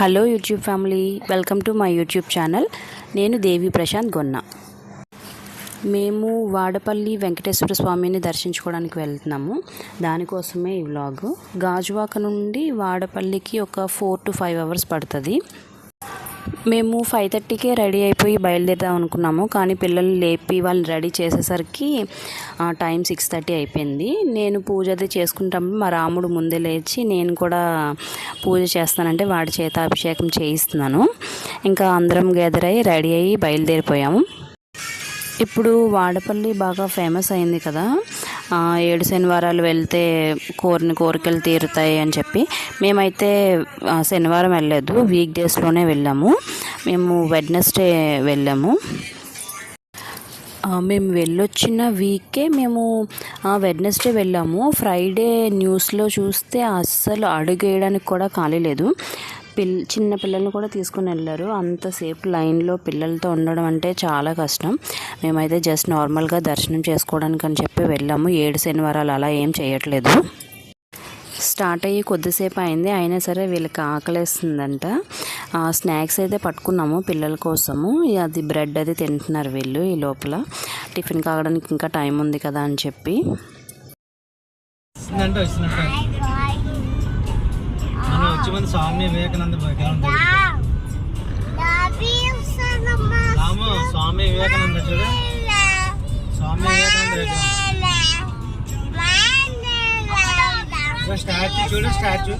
Hello YouTube family welcome to my YouTube channel. నేను దేవి ప్రశాంత్ గొన్న. మేము వాడపల్లి వెంకటేశ్వర స్వామిని దర్శించుకోవడానికి వెళ్తున్నాము. దానికోసమే ఈ వ్లాగ్. గాజువాక నుండి వాడపల్లికి ఒక ఫోర్ టు ఫైవ్ అవర్స్ పడుతుంది. మేము ఫైవ్ థర్టీకే రెడీ అయిపోయి బయలుదేరుదాం అనుకున్నాము. కానీ పిల్లలు లేపి వాళ్ళని రెడీ చేసేసరికి టైం సిక్స్ థర్టీ అయిపోయింది. నేను పూజ అది చేసుకుంటాము. మా రాముడు ముందే లేచి నేను కూడా పూజ చేస్తానంటే వాడి చేత అభిషేకం చేయిస్తున్నాను. ఇంకా అందరం గ్యాదర్ అయ్యి రెడీ అయ్యి బయలుదేరిపోయాము. ఇప్పుడు వాడపల్లి బాగా ఫేమస్ అయింది కదా. ఏడు శనివారాలు వెళ్తే కోరిన కోరికలు తీరుతాయి అని చెప్పి మేమైతే శనివారం వెళ్ళలేదు. వీక్ డేస్లోనే వెళ్ళాము. మేము వెడ్నెస్డే వెళ్ళాము. మేము వెళ్ళొచ్చిన వీకే మేము వెడ్నెస్డే వెళ్ళాము. ఫ్రైడే న్యూస్లో చూస్తే అస్సలు అడుగేయడానికి కూడా ఖాళీ లేదు. పిల్ చిన్న పిల్లల్ని కూడా తీసుకుని వెళ్ళారు. అంతసేపు లైన్లో పిల్లలతో ఉండడం అంటే చాలా కష్టం. మేమైతే జస్ట్ నార్మల్గా దర్శనం చేసుకోవడానికి అని చెప్పి వెళ్ళాము. ఏడు శనివారాలు అలా ఏం చేయట్లేదు. స్టార్ట్ అయ్యి కొద్దిసేపు అయింది. అయినా సరే వీళ్ళకి ఆకలేస్తుందంట. ఆ, స్నాక్స్ అయితే పట్టుకున్నాము పిల్లల కోసము. అది బ్రెడ్ అది తింటున్నారు వీళ్ళు ఈ లోపల. టిఫిన్ కావడానికి ఇంకా టైం ఉంది కదా అని చెప్పి. ముందు స్వామి వివేకానంద రాము స్వామి వివేకానంద చూడు. స్వామి వివేకానంద స్టాచ్యూ చూడు స్టాచ్యూ.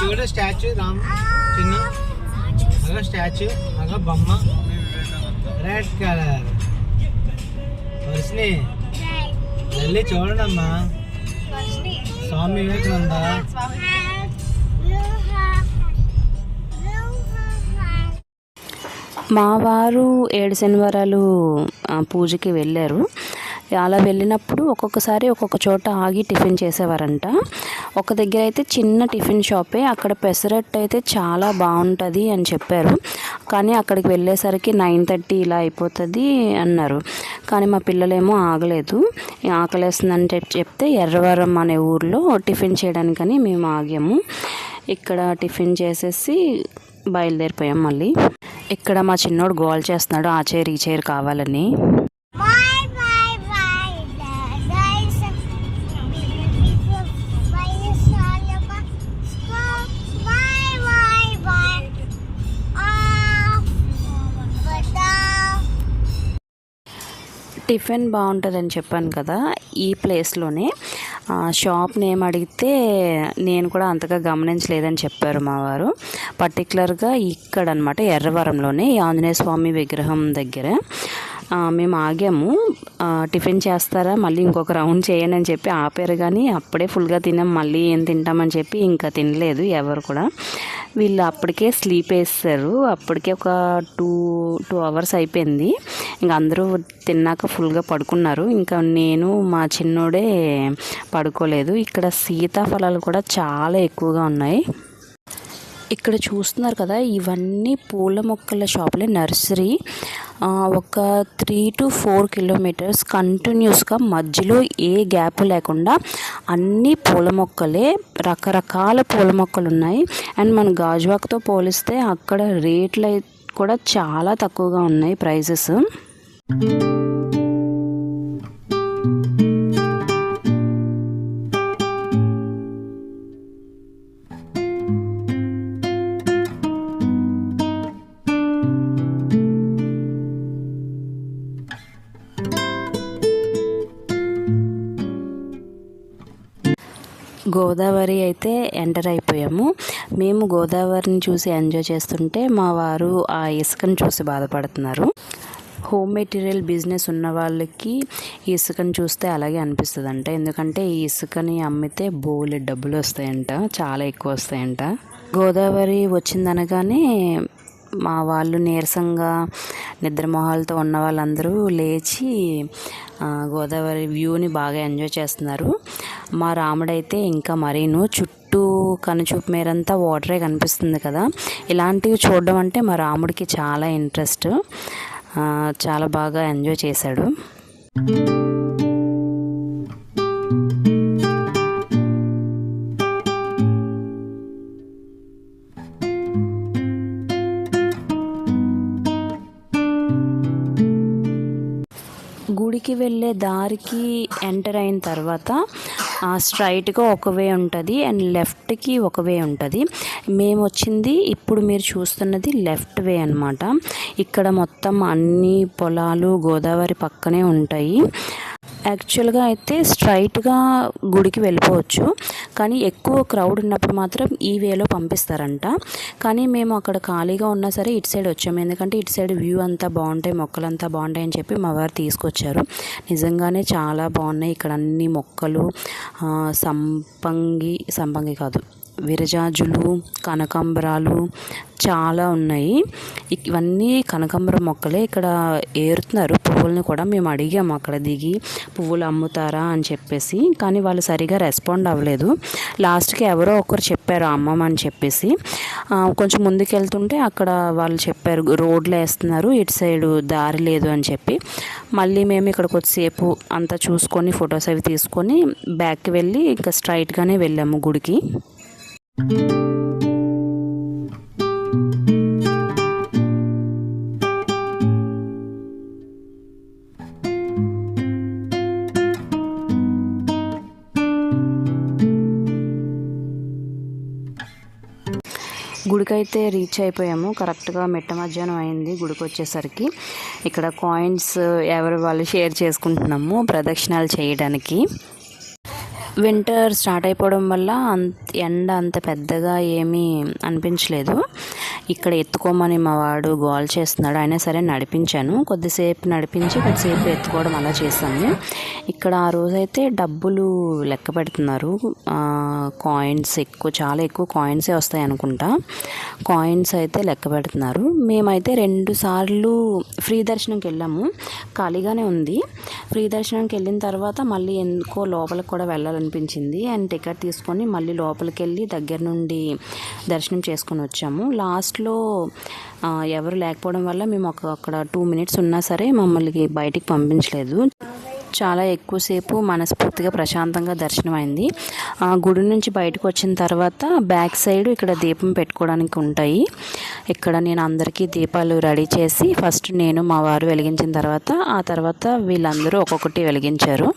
చూడు స్టాచ్యూ రామ్. చిన్న. అగో స్టాచ్యూ అగో బొమ్మ. Red colour. వర్షిని వెళ్ళి చూడండమ్మా. స్వామి వివేకానంద. మా వారు ఏడు శనివారాలు పూజకి వెళ్ళారు. అలా వెళ్ళినప్పుడు ఒక్కొక్కసారి ఒక్కొక్క చోట ఆగి టిఫిన్ చేసేవారంట. ఒక దగ్గర అయితే చిన్న టిఫిన్ షాపే అక్కడ పెసరట్టు అయితే చాలా బాగుంటుంది అని చెప్పారు. కానీ అక్కడికి వెళ్ళేసరికి నైన్ థర్టీ ఇలా అయిపోతుంది అన్నారు. కానీ మా పిల్లలేమో ఆగలేదు. ఆకలేస్తుందని చెప్పి చెప్తే ఎర్రవరం అనే ఊర్లో టిఫిన్ చేయడానికని మేము ఆగాము. ఇక్కడ టిఫిన్ చేసేసి బయలుదేరిపోయాం మళ్ళీ. ఇక్కడ మా చిన్నోడు గోల్ చేస్తున్నాడు ఆ చైర్ ఈ చైర్ కావాలని. టిఫిన్ బాగుంటుందని చెప్పాను కదా ఈ ప్లేస్లోనే. షాప్ నేమ్ అడిగితే నేను కూడా అంతగా గమనించలేదని చెప్పారు మా వారు. పర్టికులర్గా ఇక్కడ అనమాట ఎర్రవరంలోనే ఈ ఆంజనేయ స్వామి విగ్రహం దగ్గర మేము ఆగాము. టిఫిన్ చేస్తారా? మళ్ళీ ఇంకొక రౌండ్ చేయండి అని చెప్పి ఆపారు కానీ అప్పుడే ఫుల్గా తినాం మళ్ళీ ఏం తింటామని చెప్పి ఇంకా తినలేదు ఎవరు కూడా. వీళ్ళు అప్పటికే స్లీప్ వేస్తారు అప్పటికే ఒక టూ టూ అవర్స్ అయిపోయింది. ఇంకా అందరూ తిన్నాక ఫుల్గా పడుకున్నారు. ఇంకా నేను మా చిన్నోడే పడుకోలేదు. ఇక్కడ సీతాఫలాలు కూడా చాలా ఎక్కువగా ఉన్నాయి. ఇక్కడ చూస్తున్నారు కదా ఇవన్నీ పూల మొక్కల షాపులే. నర్సరీ ఒక త్రీ టు ఫోర్ కిలోమీటర్స్ కంటిన్యూస్గా మధ్యలో ఏ గ్యాప్ లేకుండా అన్ని పూల మొక్కలే రకరకాల పూల మొక్కలు ఉన్నాయి. అండ్ మన గాజువాక్తో పోలిస్తే అక్కడ రేట్లు కూడా చాలా తక్కువగా ఉన్నాయి ప్రైజెస్. గోదావరి అయితే ఎంటర్ అయిపోయాము. మేము గోదావరిని చూసి ఎంజాయ్ చేస్తుంటే మా వారు ఆ ఇసుకను చూసి బాధపడుతున్నారు. హోమ్ మెటీరియల్ బిజినెస్ ఉన్న వాళ్ళకి ఈ ఇసుకని చూస్తే అలాగే అనిపిస్తుంది అంట ఎందుకంటే ఈ ఇసుకని అమ్మితే బోలె డబ్బులు వస్తాయంట చాలా ఎక్కువ వస్తాయంట. గోదావరి వచ్చిందనగానే మా వాళ్ళు నీరసంగా నిద్రమోహాలతో ఉన్న వాళ్ళందరూ లేచి గోదావరి వ్యూని బాగా ఎంజాయ్ చేస్తున్నారు. మా రాముడైతే ఇంకా మరీను చుట్టూ కనుచూపు మేరంతా వాటరే కనిపిస్తుంది కదా. ఇలాంటివి చూడడం అంటే మా రాముడికి చాలా ఇంట్రెస్ట్. చాలా బాగా ఎంజాయ్ చేశాడు. వెళ్ళే దారికి ఎంటర్ అయిన తర్వాత స్ట్రైట్గా ఒక వే ఉంటుంది అండ్ లెఫ్ట్కి ఒక వే ఉంటుంది. మేము వచ్చింది ఇప్పుడు మీరు చూస్తున్నది లెఫ్ట్ వే అనమాట ఇక్కడ మొత్తం అన్ని పొలాలు గోదావరి పక్కనే ఉంటాయి. యాక్చువల్గా అయితే స్ట్రైట్గా గుడికి వెళ్ళిపోవచ్చు. కానీ ఎక్కువ క్రౌడ్ ఉన్నప్పుడు మాత్రం ఈ వేలో పంపిస్తారంట. కానీ మేము అక్కడ ఖాళీగా ఉన్నా సరే ఇటు సైడ్ వచ్చాము. ఎందుకంటే ఇటు సైడ్ వ్యూ అంతా బాగుంటాయి మొక్కలు అంతా బాగుంటాయి అని చెప్పి మా వారు తీసుకొచ్చారు. నిజంగానే చాలా బాగున్నాయి. ఇక్కడ అన్ని మొక్కలు సంపంగి సంపంగి కాదు. విరజాజులు కనకాంబరాలు చాలా ఉన్నాయి. ఇవన్నీ కనకాంబర మొక్కలే ఇక్కడ ఏరుతున్నారు. పువ్వుల్ని కూడా మేము అడిగాము అక్కడ దిగి పువ్వులు అమ్ముతారా? అని చెప్పేసి. కానీ వాళ్ళు సరిగా రెస్పాండ్ అవ్వలేదు. లాస్ట్కి ఎవరో ఒకరు చెప్పారు అమ్మమని చెప్పేసి. కొంచెం ముందుకు వెళ్తుంటే అక్కడ వాళ్ళు చెప్పారు రోడ్లు వేస్తున్నారు ఇటు సైడు దారి లేదు అని చెప్పి. మళ్ళీ మేము ఇక్కడ కొద్దిసేపు అంతా చూసుకొని ఫొటోస్ అవి తీసుకొని బ్యాక్కి వెళ్ళి ఇంకా స్ట్రైట్గానే వెళ్ళాము గుడికి. గుడికైతే రీచ్ అయిపోయాము. కరెక్ట్గా మెట్ట మధ్యాహ్నం అయింది గుడికి వచ్చేసరికి ఇక్కడ కాయిన్స్ ఎవరు వాళ్ళు షేర్ చేసుకుంటున్నాము ప్రదక్షిణాలు చేయడానికి. వింటర్ స్టార్ట్ అయిపోవడం వల్ల అంత ఎండ అంత పెద్దగా ఏమీ అనిపించలేదు. ఇక్కడ ఎత్తుకోమని మా వాడు గోల్ చేస్తున్నాడు. అయినా సరే నడిపించాను. కొద్దిసేపు నడిపించి కొద్దిసేపు ఎత్తుకోవడం అలా చేశాము ఇక్కడ ఆ రోజైతే డబ్బులు లెక్క పెడుతున్నారు. కాయిన్స్ ఎక్కువ చాలా ఎక్కువ కాయిన్సే వస్తాయి అనుకుంటా. కాయిన్స్ అయితే లెక్క పెడుతున్నారు. మేమైతే రెండు సార్లు ఫ్రీ దర్శనంకి వెళ్ళాము. ఖాళీగానే ఉంది. ఫ్రీ దర్శనంకి వెళ్ళిన తర్వాత మళ్ళీ ఎందుకో లోపలికి కూడా అనిపించింది అండ్ టికెట్ తీసుకొని మళ్ళీ లోపలికి వెళ్ళి దగ్గర నుండి దర్శనం చేసుకొని వచ్చాము. లాస్ట్లో ఎవరు లేకపోవడం వల్ల మేము ఒక అక్కడ టూ మినిట్స్ ఉన్నా సరే మమ్మల్ని బయటికి పంపించలేదు. చాలా ఎక్కువసేపు మనస్ఫూర్తిగా ప్రశాంతంగా దర్శనం అయింది ఆ గుడి నుంచి బయటకు వచ్చిన తర్వాత బ్యాక్ సైడ్ ఇక్కడ దీపం పెట్టుకోవడానికి ఉంటాయి. ఇక్కడ నేను అందరికీ దీపాలు రెడీ చేసి ఫస్ట్ నేను మా వారు వెలిగించిన తర్వాత ఆ తర్వాత వీళ్ళందరూ ఒక్కొక్కటి వెలిగించారు.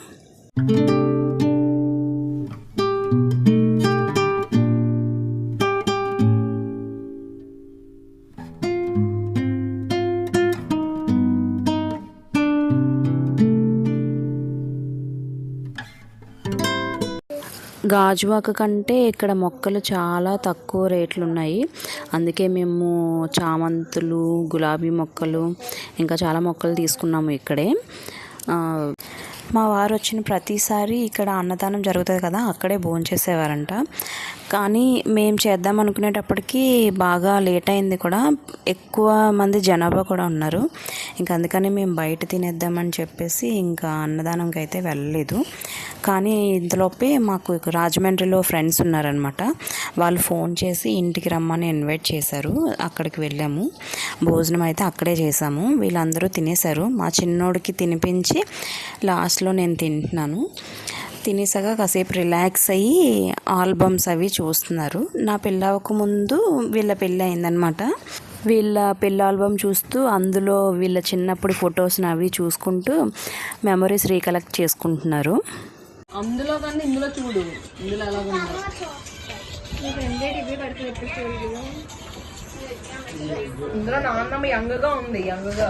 గాజువాక కంటే ఇక్కడ మొక్కలు చాలా తక్కువ రేట్లు ఉన్నాయి అందుకే మేము చామంతులు గులాబీ మొక్కలు ఇంకా చాలా మొక్కలు తీసుకున్నాము ఇక్కడే. మా వారు వచ్చిన ప్రతిసారి ఇక్కడ అన్నదానం జరుగుతుంది కదా అక్కడే భోంచేసేవారంట కానీ మేము చేద్దాం అనుకునేటప్పటికి బాగా లేట్ అయింది కూడా ఎక్కువ మంది జనాభా కూడా ఉన్నారు. ఇంకా అందుకని మేము బయట తినేద్దామని చెప్పేసి ఇంకా అన్నదానంకి అయితే వెళ్ళలేదు. కానీ ఇంతలోపే మాకు రాజమండ్రిలో ఫ్రెండ్స్ ఉన్నారనమాట వాళ్ళు ఫోన్ చేసి ఇంటికి రమ్మని ఇన్వైట్ చేశారు అక్కడికి వెళ్ళాము. భోజనం అయితే అక్కడే చేసాము వీళ్ళందరూ తినేశారు. మా చిన్నోడికి తినిపించి లాస్ట్ లాస్ట్లో నేను తింటున్నాను. తినేసాక కాసేపు రిలాక్స్ అయ్యి ఆల్బమ్స్ అవి చూస్తున్నారు. నా పెళ్ళవక ముందు వీళ్ళ పెళ్ళి అయిందనమాట వీళ్ళ పెళ్ళి ఆల్బమ్ చూస్తూ అందులో వీళ్ళ చిన్నప్పుడు ఫొటోస్ని అవి చూసుకుంటూ మెమరీస్ రీకలెక్ట్ చేసుకుంటున్నారు. అందులో కానీ ఇందులో చూడు. ఇందులో ఎలా ఇందులో నాన్నమ్మ యంగగా ఉంది యంగగా.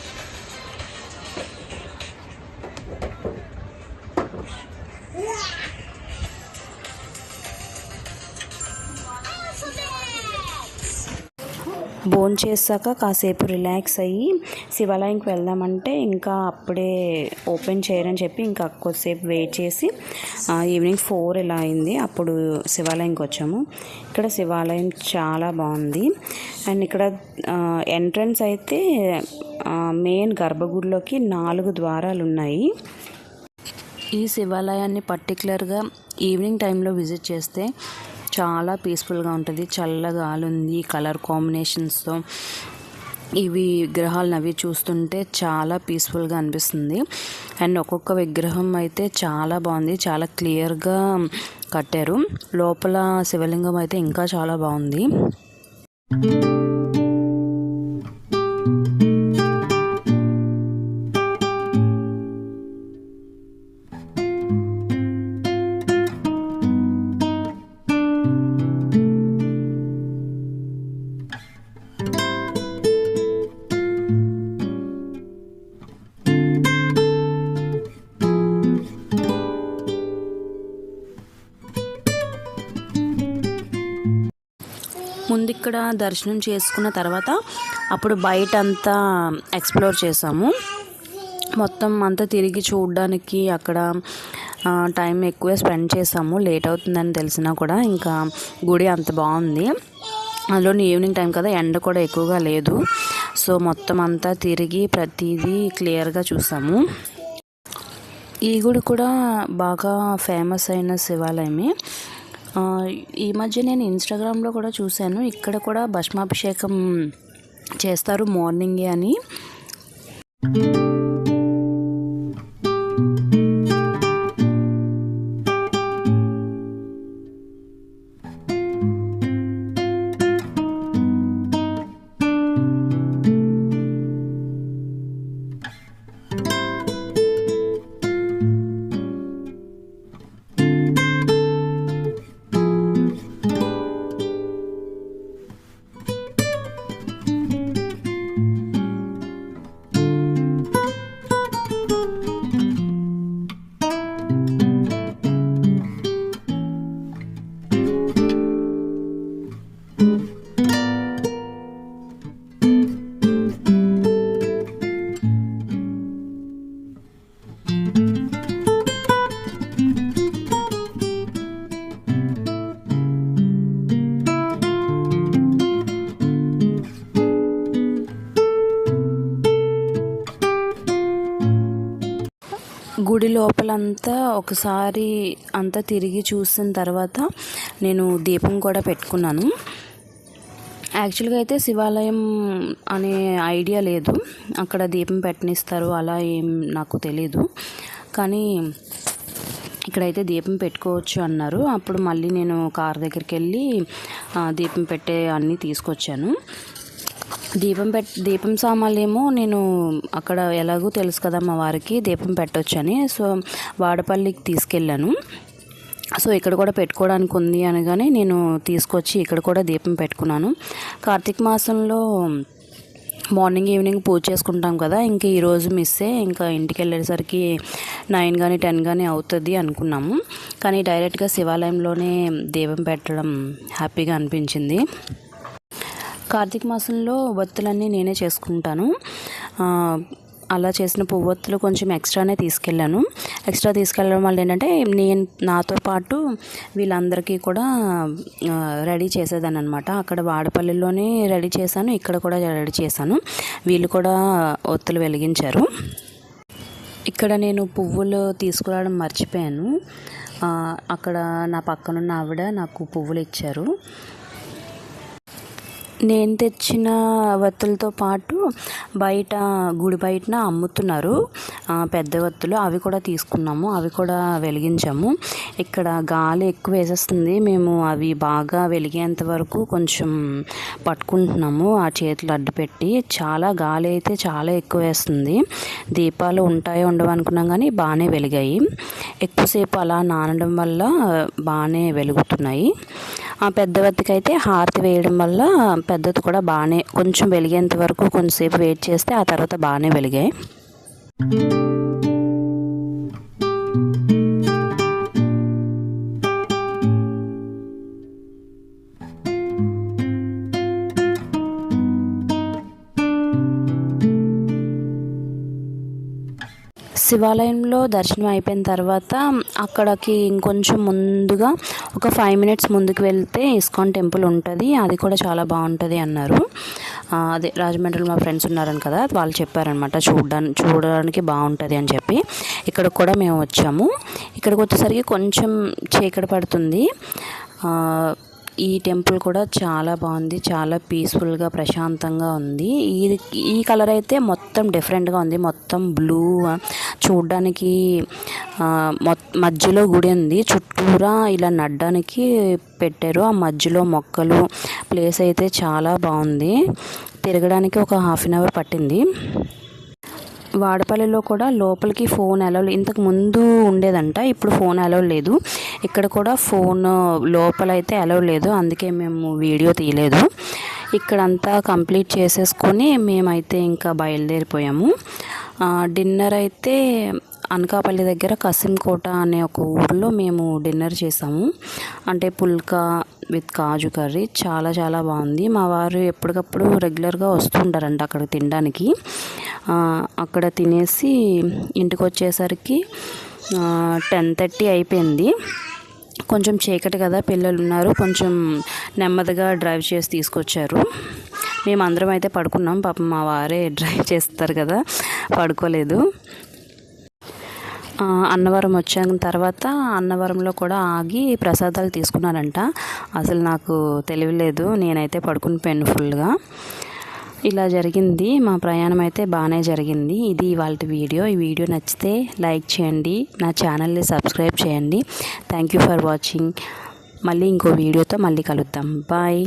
భోన్ చేశాక కాసేపు రిలాక్స్ అయ్యి శివాలయంకి వెళ్దామంటే ఇంకా అప్పుడే ఓపెన్ చేయరని చెప్పి ఇంకా కొద్దిసేపు వెయిట్ చేసి ఈవినింగ్ ఫోర్ ఇలా అయింది. అప్పుడు శివాలయంకి వచ్చాము. ఇక్కడ శివాలయం చాలా బాగుంది. అండ్ ఇక్కడ ఎంట్రన్స్ అయితే మెయిన్ గర్భగుడిలోకి నాలుగు ద్వారాలు ఉన్నాయి. ఈ శివాలయాన్ని పర్టికులర్గా ఈవినింగ్ టైంలో విజిట్ చేస్తే చాలా పీస్ఫుల్గా ఉంటుంది. చల్లగా ఉంది కలర్ కాంబినేషన్స్తో ఇవి విగ్రహాలను అవి చూస్తుంటే చాలా పీస్ఫుల్గా అనిపిస్తుంది. అండ్ ఒక్కొక్క విగ్రహం అయితే చాలా బాగుంది. చాలా క్లియర్గా కట్టారు. లోపల శివలింగం అయితే ఇంకా చాలా బాగుంది. ఇక్కడ దర్శనం చేసుకున్న తర్వాత అప్పుడు బయట అంతా ఎక్స్ప్లోర్ చేసాము. మొత్తం అంతా తిరిగి చూడడానికి అక్కడ టైం ఎక్కువ స్పెండ్ చేసాము. లేట్ అవుతుందని తెలిసినా కూడా ఇంకా గుడి అంత బాగుంది. అందులో ఈవినింగ్ టైం కదా ఎండ కూడా ఎక్కువగా లేదు. సో మొత్తం అంతా తిరిగి ప్రతిదీ క్లియర్గా చూసాము. ఈ గుడి కూడా బాగా ఫేమస్ అయిన శివాలయమే. ఈ మధ్య నేను ఇన్స్టాగ్రామ్లో కూడా చూశాను. ఇక్కడ కూడా భస్మాభిషేకం చేస్తారు మార్నింగే అని. గుడి ఒకసారి అంతా తిరిగి చూసిన తర్వాత నేను దీపం కూడా పెట్టుకున్నాను. యాక్చువల్గా అయితే శివాలయం అనే ఐడియా లేదు. అక్కడ దీపం పెట్టనిస్తారు అలా ఏం నాకు తెలీదు. కానీ ఇక్కడైతే దీపం పెట్టుకోవచ్చు అన్నారు. అప్పుడు మళ్ళీ నేను కార్ దగ్గరికి వెళ్ళి దీపం పెట్టే అన్నీ తీసుకొచ్చాను. దీపం పెట్ దీపం సామాన్లు ఏమో నేను అక్కడ ఎలాగో తెలుసు కదా మా వారికి దీపం పెట్టొచ్చని. సో వాడపల్లికి తీసుకెళ్ళాను. సో ఇక్కడ కూడా పెట్టుకోవడానికి ఉంది అనగానే నేను తీసుకొచ్చి ఇక్కడ కూడా దీపం పెట్టుకున్నాను. కార్తీక మాసంలో మార్నింగ్ ఈవినింగ్ పూజ చేసుకుంటాం కదా ఇంకా ఈరోజు మిస్సే ఇంకా ఇంటికి వెళ్ళేసరికి నైన్ కానీ టెన్ కానీ అవుతుంది అనుకున్నాము. కానీ డైరెక్ట్గా శివాలయంలోనే దీపం పెట్టడం హ్యాపీగా అనిపించింది. కార్తీక మాసంలో ఒత్తులన్నీ నేనే చేసుకుంటాను. అలా చేసిన పువ్వొత్తులు కొంచెం ఎక్స్ట్రానే తీసుకెళ్ళాను. ఎక్స్ట్రా తీసుకెళ్ళడం వల్ల ఏంటంటే నేను నాతో పాటు వీళ్ళందరికీ కూడా రెడీ చేసేదాన్ని అనమాట అక్కడ వాడపల్లిలోనే రెడీ చేశాను ఇక్కడ కూడా రెడీ చేశాను. వీళ్ళు కూడా ఒత్తులు వెలిగించారు. ఇక్కడ నేను పువ్వులు తీసుకురావడం మర్చిపోయాను. అక్కడ నా పక్కనున్న ఆవిడ నాకు పువ్వులు ఇచ్చారు. నేను తెచ్చిన వత్తులతో పాటు బయట గుడి బయటన అమ్ముతున్నారు. పెద్ద వత్తులు. అవి కూడా తీసుకున్నాము. అవి కూడా వెలిగించాము. ఇక్కడ గాలి ఎక్కువ వేసేస్తుంది. మేము అవి బాగా వెలిగేంత వరకు కొంచెం పట్టుకుంటున్నాము. ఆ చేతులు అడ్డు పెట్టి చాలా గాలి అయితే చాలా ఎక్కువ వేస్తుంది. దీపాలు ఉంటాయో ఉండవు అనుకున్నాం కానీ బాగానే వెలిగాయి. ఎక్కువసేపు అలా నానడం వల్ల బాగానే వెలుగుతున్నాయి. ఆ పెద్ద వత్తికి అయితే హారతి వేయడం వల్ల పెద్దది కూడా బాగానే కొంచెం వెలిగేంత వరకు కొంచెంసేపు వెయిట్ చేస్తే ఆ తర్వాత బాగానే వెలిగాయి. శివాలయంలో దర్శనం అయిపోయిన తర్వాత అక్కడికి ఇంకొంచెం ముందుగా ఒక ఫైవ్ మినిట్స్ ముందుకు వెళ్తే ఇస్కాన్ టెంపుల్ ఉంటుంది. అది కూడా చాలా బాగుంటుంది అన్నారు. అదే రాజమండ్రిలో మా ఫ్రెండ్స్ ఉన్నారని కదా వాళ్ళు చెప్పారనమాట చూడడానికి చూడడానికి బాగుంటుంది అని చెప్పి. ఇక్కడికి కూడా మేము వచ్చాము. ఇక్కడికి వచ్చేసరికి కొంచెం చీకటి పడుతుంది. ఈ టెంపుల్ కూడా చాలా బాగుంది చాలా పీస్ఫుల్గా ప్రశాంతంగా ఉంది. ఇది ఈ కలర్ అయితే మొత్తం డిఫరెంట్గా ఉంది. మొత్తం బ్లూ చూడ్డానికి మధ్యలో గుడి ఉంది. చుట్టూరా ఇలా నడ్డానికి పెట్టారు. ఆ మధ్యలో మొక్కలు ప్లేస్ అయితే చాలా బాగుంది. తిరగడానికి ఒక హాఫ్ అన్ అవర్ పట్టింది. వాడపల్లిలో కూడా లోపలికి ఫోన్ అలౌ ఇంతకు ముందు ఉండేదంట ఇప్పుడు ఫోన్ అలౌ లేదు. ఇక్కడ కూడా ఫోన్ లోపల అయితే అలౌ లేదు అందుకే మేము వీడియో తీయలేదు. ఇక్కడంతా కంప్లీట్ చేసేసుకొని మేమైతే ఇంకా బయలుదేరిపోయాము. డిన్నర్ అయితే అనకాపల్లి దగ్గర కసింకోట అనే ఒక ఊర్లో మేము డిన్నర్ చేసాము. అంటే పుల్కా విత్ కాజు కర్రీ. చాలా చాలా బాగుంది. మా వారు ఎప్పటికప్పుడు రెగ్యులర్గా వస్తుంటారంట అక్కడ తినడానికి. అక్కడ తినేసి ఇంటికి వచ్చేసరికి టెన్ థర్టీ అయిపోయింది. కొంచెం చీకటి కదా పిల్లలు ఉన్నారు కొంచెం నెమ్మదిగా డ్రైవ్ చేసి తీసుకొచ్చారు. మేము అందరం అయితే పడుకున్నాం. పాపం మా వారే డ్రైవ్ చేస్తారు కదా పడుకోలేదు. అన్నవరం వచ్చాక తర్వాత అన్నవరంలో కూడా ఆగి ప్రసాదాలు తీసుకున్నారంట. అసలు నాకు తెలియలేదు. నేనైతే పడుకుని పోయాను ఫుల్గా. ఇలా జరిగింది. మా ప్రయాణం అయితే బాగానే జరిగింది. ఇది ఇవాళ వీడియో. ఈ వీడియో నచ్చితే లైక్ చేయండి. నా ఛానల్ని సబ్స్క్రైబ్ చేయండి. Thank you for watching. మళ్ళీ ఇంకో వీడియోతో మళ్ళీ కలుద్దాం. బాయ్.